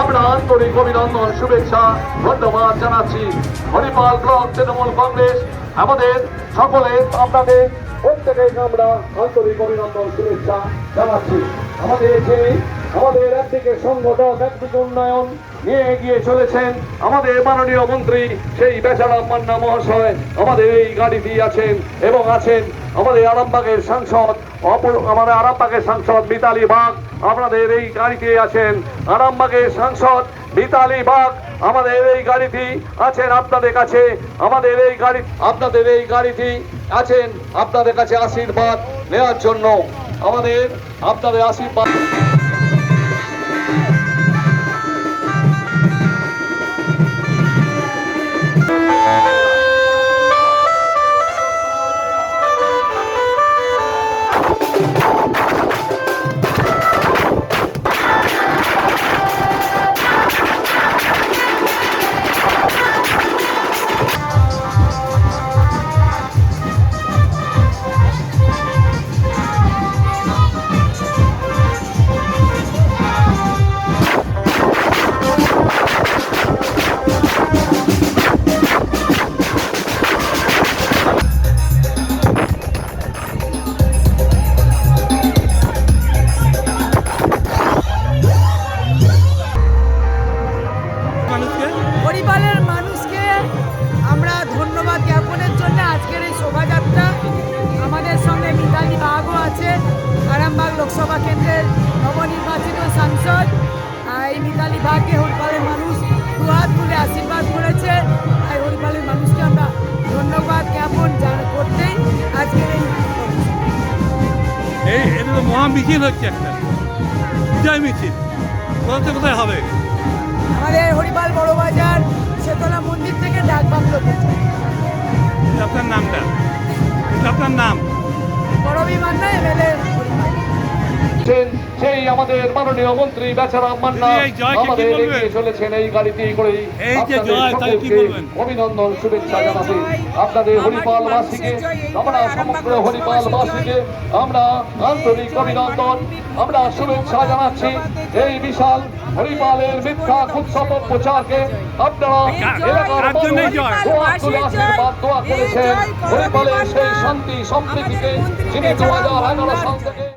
আমরা আন্তরিক অভিনন্দন শুভেচ্ছা, ধন্যবাদ জানাচ্ছি। হরিপাল ব্লক তৃণমূল কংগ্রেস, আমাদের সকলে, আপনাদের প্রত্যেকে আমরা আন্তরিক অভিনন্দন শুভেচ্ছা জানাচ্ছি। আমাদের সেই আমাদের একদিকে সংগঠক একদিকে উন্নয়ন নিয়ে এগিয়ে চলেছেন আমাদের মাননীয় মন্ত্রী, সেই বেচারা মান্না মহাশয়। আমাদের এই গাড়িটি আছেন এবং আছেন আমাদের আরামবাগের সাংসদ, অপর- আমাদের আরামবাগের সাংসদ মিতালি বাগ আপনাদের এই গাড়িতে আছেন আরামবাগের সাংসদ মিতালি বাগ আমাদের এই গাড়িটি আছেন আপনাদের কাছে, আমাদের এই গাড়ি আপনাদের এই গাড়িটি আছেন আপনাদের কাছে আশীর্বাদ নেওয়ার জন্য। আমাদের আপনাদের আশীর্বাদ পরিবারের মানুষকে আমরা ধন্যবাদ জ্ঞাপনের জন্য আজকের এই শোভাযাত্রা। আমাদের সঙ্গে মিতালি বাগও আছে, আরামবাগ লোকসভা কেন্দ্রের নবনির্বাচিত সাংসদ। এই মিতালি বাগকে হরিপালের মানুষ দুহাত তুলে আশীর্বাদ করেছে। তাই হরিপালের মানুষকে আমরা ধন্যবাদ জ্ঞাপন করতেই আজকের এই এই মহা মিছিল হচ্ছে একটা। বিজয় মিছিল। কোথায় কোথায় হবে? আমাদের হরিপাল বড়বাজার চেতনা মন্দির থেকে ডাক বাংলো আপনার নামটা? আপনার নাম? করবী মান্না এমএলএ আছেন সেই আমাদের মাননীয় মন্ত্রী বেচারাম মান্না দিদি, এই জয়কে কি আমাদের এগিয়ে চলেছেন এই গাড়িটি করে? অভিনন্দন শুভেচ্ছা জানাতে আপনাদের হরিপাল বাসীকে আমরা সমগ্র হরিপাল বাসীকে আমরা আন্তরিক অভিনন্দন আমরা শুভেচ্ছা জানাচ্ছি এই বিশাল হরিপালের মিথ্যা উৎসব প্রচারকে আপনারা এলাকার? দোয়া তুলে আশীর্বাদ দোয়া করেছেন। হরিপালের সেই শান্তি সম্প্রীতিকে যিনি দু হাজার এগারো সাল থেকে